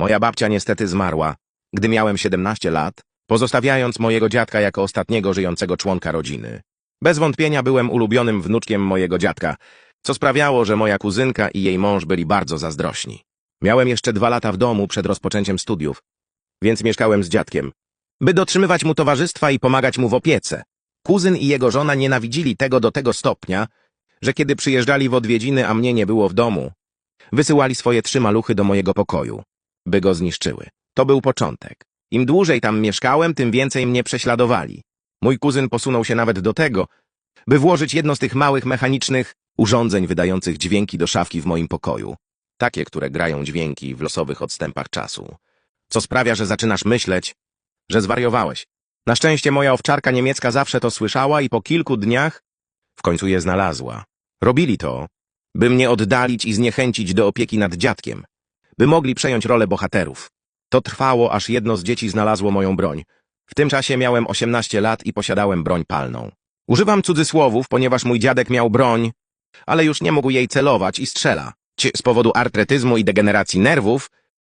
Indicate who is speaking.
Speaker 1: Moja babcia niestety zmarła, gdy miałem 17 lat, pozostawiając mojego dziadka jako ostatniego żyjącego członka rodziny. Bez wątpienia byłem ulubionym wnuczkiem mojego dziadka, co sprawiało, że moja kuzynka i jej mąż byli bardzo zazdrośni. Miałem jeszcze dwa lata w domu przed rozpoczęciem studiów, więc mieszkałem z dziadkiem, by dotrzymywać mu towarzystwa i pomagać mu w opiece. Kuzyn i jego żona nienawidzili tego do tego stopnia, że kiedy przyjeżdżali w odwiedziny, a mnie nie było w domu, wysyłali swoje trzy maluchy do mojego pokoju, by go zniszczyły. To był początek. Im dłużej tam mieszkałem, tym więcej mnie prześladowali. Mój kuzyn posunął się nawet do tego, by włożyć jedno z tych małych mechanicznych urządzeń wydających dźwięki do szafki w moim pokoju. Takie, które grają dźwięki w losowych odstępach czasu. Co sprawia, że zaczynasz myśleć, że zwariowałeś. Na szczęście moja owczarka niemiecka zawsze to słyszała i po kilku dniach w końcu je znalazła. Robili to, by mnie oddalić i zniechęcić do opieki nad dziadkiem, by mogli przejąć rolę bohaterów. To trwało, aż jedno z dzieci znalazło moją broń. W tym czasie miałem 18 lat i posiadałem broń palną. Używam cudzysłowów, ponieważ mój dziadek miał broń, ale już nie mógł jej celować i strzela. Ci- Z powodu artretyzmu i degeneracji nerwów